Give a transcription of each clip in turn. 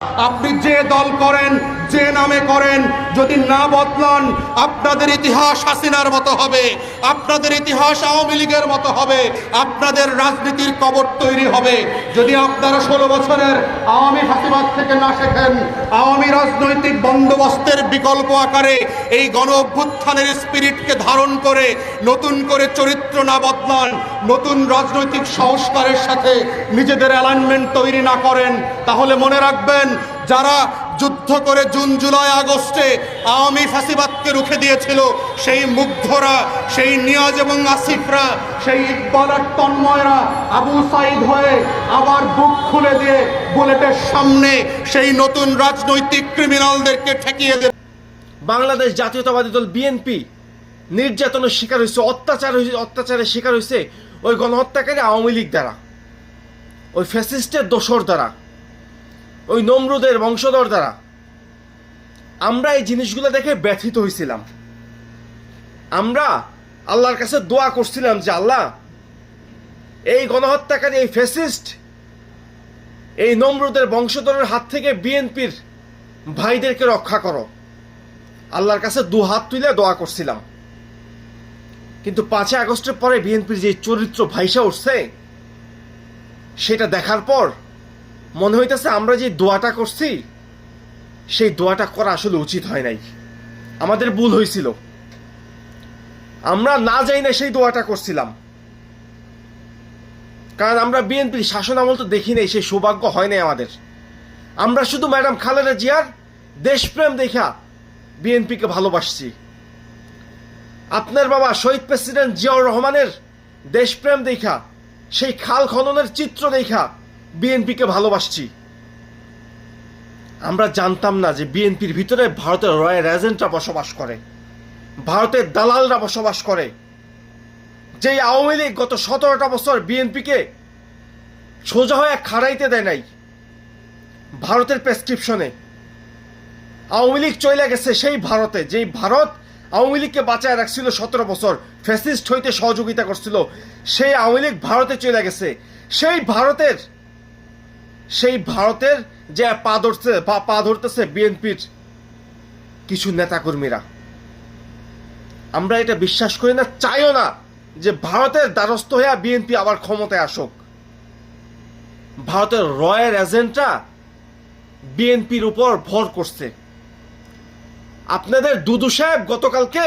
আপনি যে দল করেন, যে নামে করেন, যদি না বদলান, আপনাদের ইতিহাস হাসিনার মতো হবে, আপনাদের ইতিহাস আওয়ামী লীগের মতো হবে, আপনাদের রাজনীতির কবর তৈরি হবে। যদি আপনারা ষোলো বছরের আওয়ামী ফাঁসিবাদ থেকে না শেখেন, আওয়ামী রাজনৈতিক বন্দোবস্তের বিকল্প আকারে এই গণ অভ্যুত্থানের স্পিরিটকে ধারণ করে নতুন করে চরিত্র না বদলান, নতুন রাজনৈতিক সংস্কারের সাথে নিজেদের অ্যালাইনমেন্ট তৈরি না করেন, তাহলে মনে রাখবেন যারা যুদ্ধ করে জুন, জুলাই, আগস্টে আওয়ামী ফাঁসিবাদকে রুখে দিয়েছিল সেই মুগ্ধরা, সেই নিয়াজ এবং আসিফরা, সেই ইকবাল আর তন্ময়রা আবু সাইদ হয়ে আবার বুক খুলে দিয়ে বুলেটের সামনে সেই নতুন রাজনৈতিক ক্রিমিনালদেরকে ঠেকিয়ে দেবে। বাংলাদেশ জাতীয়তাবাদী দল বিএনপি নির্যাতনের শিকার হয়েছে, অত্যাচার হয়েছে, অত্যাচারের শিকার হয়েছে ওই গণহত্যাকারী আওয়ামী লীগ দ্বারা, ওই ফ্যাসিস্টের দোসর দ্বারা। ওই নমরুদের বংশধর দ্বারা আমরা এই জিনিসগুলো দেখে ব্যথিত হয়েছিলাম আমরা আল্লাহর কাছে দোয়া করছিলাম যে, আল্লাহ, এই গণহত্যাকারী, এই ফ্যাসিস্ট, এই নমরুদের বংশধরের হাত থেকে বিএনপির ভাইদেরকে রক্ষা করো। আল্লাহর কাছে দু হাত তুলে দোয়া করছিলাম। কিন্তু পাঁচই আগস্টের পরে বিএনপির যে চরিত্র ভাইসা উঠছে, সেটা দেখার পর মনে হইতেছে আমরা যে দোয়াটা করছি, সেই দোয়াটা করা আসলে উচিত হয় নাই। আমাদের ভুল হয়েছিল আমরা না যাই না সেই দোয়াটা করছিলাম। কারণ আমরা বিএনপির শাসন আমল তো দেখি নাই, সেই সৌভাগ্য হয় নাই আমাদের। আমরা শুধু ম্যাডাম খালেদা জিয়ার দেশপ্রেম দেখা বিএনপিকে ভালোবাসছি। আপনার বাবা শহীদ প্রেসিডেন্ট জিয়াউর রহমানের দেশপ্রেম দেখা, সেই খাল খননের চিত্র দেখা বিএনপিকে ভালোবাসছি। আমরা জানতাম না যে বিএনপির ভিতরে ভারতের রয়্যাল এজেন্টরা বসবাস করে, ভারতের দালালরা বসবাস করে। যেই আওয়ামী লীগ গত সতেরোটা বছর বিএনপিকে সোজা হয়ে খাড়াইতে দেয় নাই, ভারতের প্রেসক্রিপশনে। আওয়ামী লীগ চলে গেছে সেই ভারতে, যেই ভারত আওয়ামী লীগকে বাঁচায় রাখছিল সতেরো বছর, ফ্যাসিস্ট হইতে সহযোগিতা করছিল, সেই আওয়ামী লীগ ভারতে চলে গেছে। সেই ভারতের সেই ভারতের যে পা ধরছে, পা ধরতেছে বিএনপির কিছু নেতাকর্মীরা। আমরা এটা বিশ্বাস করি না, চাইও না যে ভারতের দ্বারস্থ হয়ে বিএনপি আবার ক্ষমতায় আসুক। ভারতের রয়ের এজেন্টরা বিএনপির উপর ভর করছে। আপনাদের দুদু সাহেব গতকালকে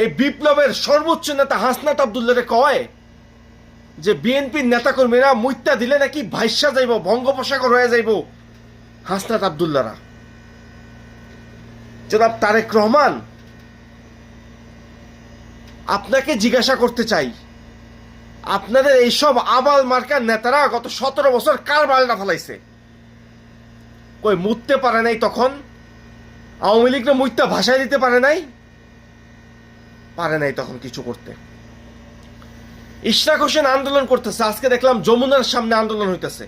এই বিপ্লবের সর্বোচ্চ নেতা হাসনাত আবদুল্লারে কয় যে বিএনপির নেতাকর্মীরা মুইত্যা দিলে নাকি ভাইসা যাইব, বঙ্গোপসাগর হয়ে যাইব। হাসনাত আবদুল্লারা জনাব তারেক রহমান, আপনাকে জিজ্ঞাসা করতে চাই, আপনাদের এইসব আবাল মার্কার নেতারা গত সতেরো বছর কার বালটা ফেলাইছে? কই, মুততে পারে নাই তখন? আওয়ামী লীগরা মুইত্যা ভাষায় দিতে পারে নাই? পারে নাই তখন কিছু করতে। ইশরাক হোসেন আন্দোলন করতেছে, আজকে দেখলাম যমুনার সামনে আন্দোলন হইতেছে।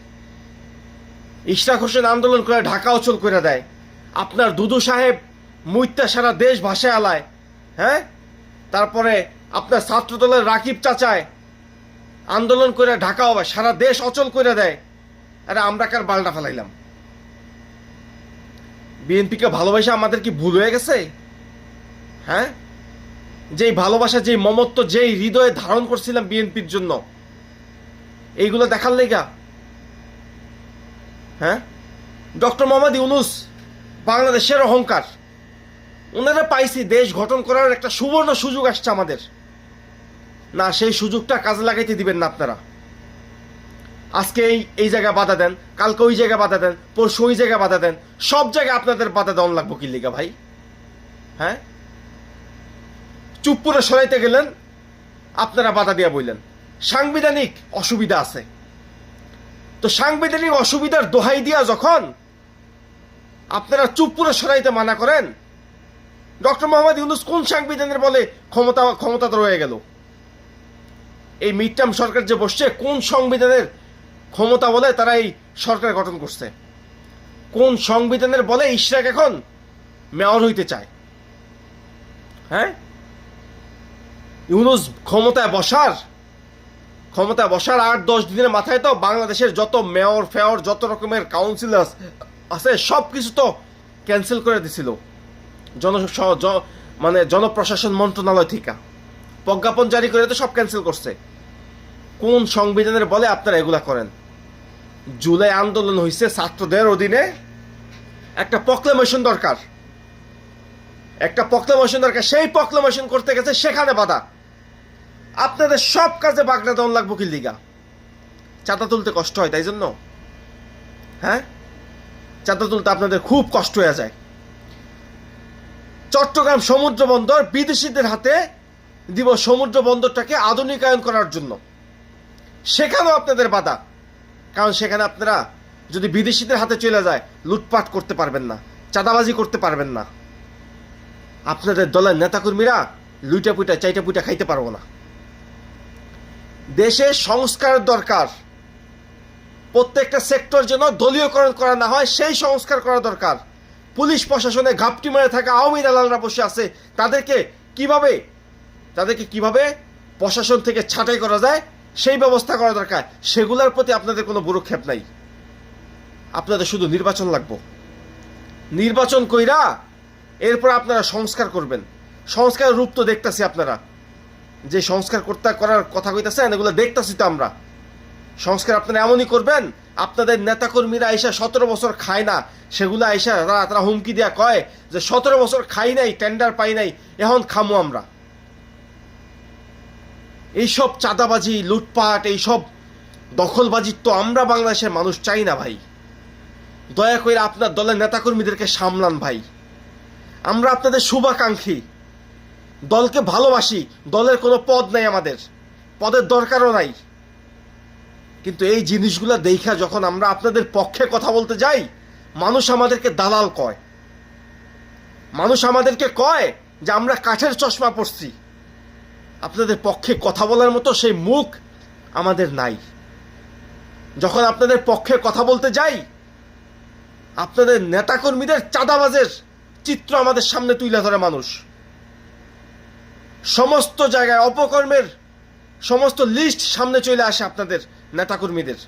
ইশরাক হোসেন আন্দোলন করে ঢাকা অচল করে দেয়। আপনার দুদু সাহেব মুইত্যা সারা দেশ ভাষায় আলায় হ্যাঁ? তারপরে আপনার ছাত্রদলের রাকিব চাচায় আন্দোলন করে ঢাকা হবে সারা দেশ অচল করে দেয়। আরে আমরা কার বালটা ফেলাইলাম? বিএনপিকে ভালোবাসা আমাদের কি ভুল হয়ে গেছে? হ্যাঁ? যেই ভালোবাসা, যেই মমত্ব, যেই হৃদয়ে ধারণ করছিলাম বিএনপির জন্য, এইগুলো দেখার লেগা? হ্যাঁ? ডক্টর মোহাম্মদ ইউনুস বাংলাদেশের অহংকার। ওনারা পাইছি দেশ গঠন করার একটা সুবর্ণ সুযোগ আসছে আমাদের। না, সেই সুযোগটা কাজে লাগাইতে দিবেন না আপনারা। আজকে এই এই জায়গায় বাধা দেন, কালকে ওই জায়গায় বাধা দেন, পরশু ওই জায়গায় বাধা দেন, সব জায়গায় আপনাদের বাধা দেওয়ান লাগবো কি লিগা ভাই? হ্যাঁ? চুপ করে সরাইতে গেলেন, আপনারা বাধা দিয়া বললেন সাংবিধানিক অসুবিধা আছে। তো সাংবিধানিক অসুবিধার দোহাই দিয়া যখন আপনারা চুপ করে সরাইতে মানা করেন, ডক্টর মোহাম্মদ ইউনুস কোন সাংবিধানের বলে ক্ষমতা ক্ষমতা রয়ে গেল? এই মিড টার্ম সরকার যে বসছে, কোন সংবিধানের ক্ষমতা বলে তারা এই সরকার গঠন করছে? কোন সংবিধানের বলে ইশরাক এখন মেয়র হইতে চায়? হ্যাঁ? ইউনুস ক্ষমতায় বসার ক্ষমতায় বসার আট দশ দিনের মাথায় তো বাংলাদেশের যত মেয়র, ফেয়র, যত রকমের কাউন্সিলর আছে সব কিছু তো ক্যান্সেল করে দিছিল। জন মানে জনপ্রশাসন মন্ত্রণালয় থেকে। প্রজ্ঞাপন জারি করে তো সব ক্যান্সেল করছে। কোন সংবিধানের বলে আপনারা এগুলা করেন? জুলাই আন্দোলন হয়েছে ছাত্রদের অধীনে। একটা প্রক্লেমেশন দরকার। একটা প্রক্লেমেশন দরকার। সেই প্রক্লেমেশন করতে গেছে সেখানে বাধা। আপনাদের সব কাজে বাগড়া দন লাগবো কি লিগা চাঁদা তুলতে কষ্ট হয়, তাই জন্য? হ্যাঁ? চাঁদা তুলতে আপনাদের খুব কষ্ট হয়ে যায়। চট্টগ্রাম সমুদ্র বন্দর বিদেশিদের হাতে দিব সমুদ্র বন্দরটাকে আধুনিকায়ন করার জন্য। সেখানেও আপনাদের বাধা। কারণ সেখানে আপনারা যদি বিদেশিদের হাতে চলে যায়, লুটপাট করতে পারবেন না, চাঁদাবাজি করতে পারবেন না। আপনাদের দলের নেতাকর্মীরা লুইটা পুইটা চাইটা পুইটা খাইতে পারব না। দেশে সংস্কার দরকার। প্রত্যেকটা সেক্টর যেন দলীয়করণ করা না হয়, সেই সংস্কার করা দরকার। পুলিশ প্রশাসনে ঘাপটি মেরে থাকা আওয়ামী দালালরা বসে আছে। তাদেরকে কীভাবে তাদেরকে কীভাবে প্রশাসন থেকে ছাঁটাই করা যায়, সেই ব্যবস্থা করা দরকার। সেগুলোর প্রতি আপনাদের কোনো বুরুক্ষেপ নাই। আপনাদের শুধু নির্বাচন লাগবো। নির্বাচন কইরা এরপর আপনারা সংস্কার করবেন। সংস্কার রূপ তো দেখতাছি আপনারা। যে সংস্কার করতে করার কথা কইতাছেন, এগুলো দেখতাছি তো আমরা। সংস্কার আপনারা এমনই করবেন, আপনাদের নেতাকর্মীরা আইসা সতেরো বছর খায় না, সেগুলো আইসা তারা তারা হুমকি দেয়া কয় যে সতেরো বছর খাই নাই টেন্ডার পাই নাই, এখন খামো আমরা। এইসব চাঁদাবাজি, লুটপাট, এইসব দখলবাজি তো আমরা বাংলাদেশের মানুষ চাই না ভাই। দয়া করে আপনার দলের নেতাকর্মীদেরকে সামলান ভাই। আমরা আপনাদের শুভাকাঙ্ক্ষী। দলকে ভালোবাসি, দলের কোনো পদ নাই আমাদের। পদের দরকারও নাই। কিন্তু এই জিনিসগুলো দেখা যখন আমরা আপনাদের পক্ষে কথা বলতে যাই, মানুষ আমাদেরকে দালাল কয়। মানুষ আমাদেরকে কয় যে আমরা কাঠের চশমা পরছি। আপনাদের পক্ষে কথা বলার মতো সেই মুখ আমাদের নাই। যখন আপনাদের পক্ষে কথা বলতে যাই, আপনাদের নেতাকর্মীদের চাঁদাবাজের চিত্র আমাদের সামনে তুলে ধরে মানুষ। সমস্ত জায়গায় অপকর্মের সমস্ত লিস্ট সামনে চলে আসে আপনাদের নেতাকর্মীদের।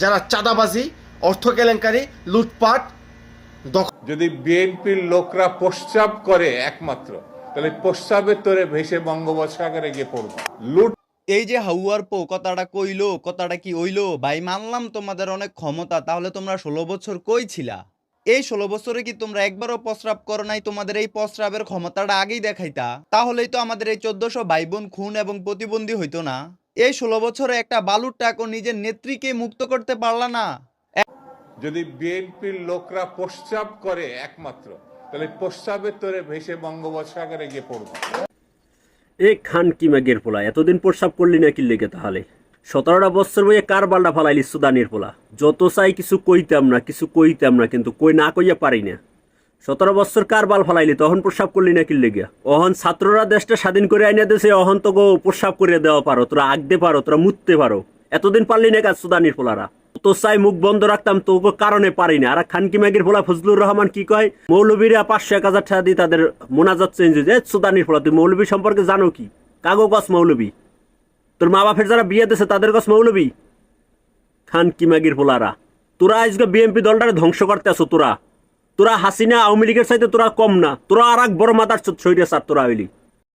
যারা চাঁদাবাজি অর্থ কেলেঙ্কারি লুটপাট যদি বিএনপির লোকরা প্রস্রাব করে একমাত্র তাহলে প্রস্রাবের তোরে ভেসে বঙ্গোপসাগরে গিয়ে পড়ব। লুট এই যে হাউয়ার পো কথাটা কইলো কথাটা কি হইল? ভাই মানলাম তোমাদের অনেক ক্ষমতা তাহলে তোমরা ষোলো বছর কই ছিলা? এই ষোলো বছরে কি তোমরা একবারও প্রস্রাব করো নাই? তোমাদের এই প্রস্রাবের ক্ষমতাটা আগেই দেখাইতা। তাহলেই তো আমাদের এই চোদ্দশো ভাই বোন খুন এবং প্রতিবন্ধী হইতো না। এই ষোলো বছরে একটা বালুর টাকও নিজের নেত্রীকে মুক্ত করতে পারলা না। যদি বিএনপির লোকরা প্রস্রাব করে একমাত্র তাহলে প্রস্রাবের তোরে ভেসে বঙ্গোপসাগরে গিয়ে পড়ব। এ খান কি ম্যাগের পোলা এতদিন প্রস্রাব করলি না কি লেগে তাহলে? সতেরোটা বছর বইয়ে কার বাল্ডা ফালাইলি সুদানির পোলা? যত চাই কিছু কইতাম না, কিছু কইতাম না, কিন্তু কই না কইয়া পারি না। সতেরো বছর কার বাল ফালাইলি? তখন প্রস্রাব করলি না কি লেগে অহন ছাত্ররা দেশটা স্বাধীন করে আইনা দেশে অহন তো গো প্রস্রাব করে দেওয়া পারো, তোরা আগতে পারো, তোরা মুততে পারো। এতদিন পারলি না কাজ সুদানির পোলারা? তো চাই মুখ বন্ধ রাখতাম তো কারণে পারি না। আর খানকি ম্যাগের পোলা ফজলুর রহমান কি কয়? মৌলবীরা পাঁচশো এক হাজার টাকা দিয়ে তাদের মোনাজাত চেঞ্জ হয়ে যায় সুদানির পোলা, তুই মৌলবী সম্পর্কে জানো কি? কাগো গছ মৌলবী। তোর মা বাপের যারা বিয়ে দিছে তাদের কাছে মৌলবি। খান কি ম্যাগির পোলারা। তোরা আজকে বিএমপি দলটারে ধ্বংস করতে আছো তোরা। তোরা হাসিনা আওয়ামী লীগের চাইতে তোরা কম না। তোরা আর এক বড় মাতার শরীরে সার তোরা হইলি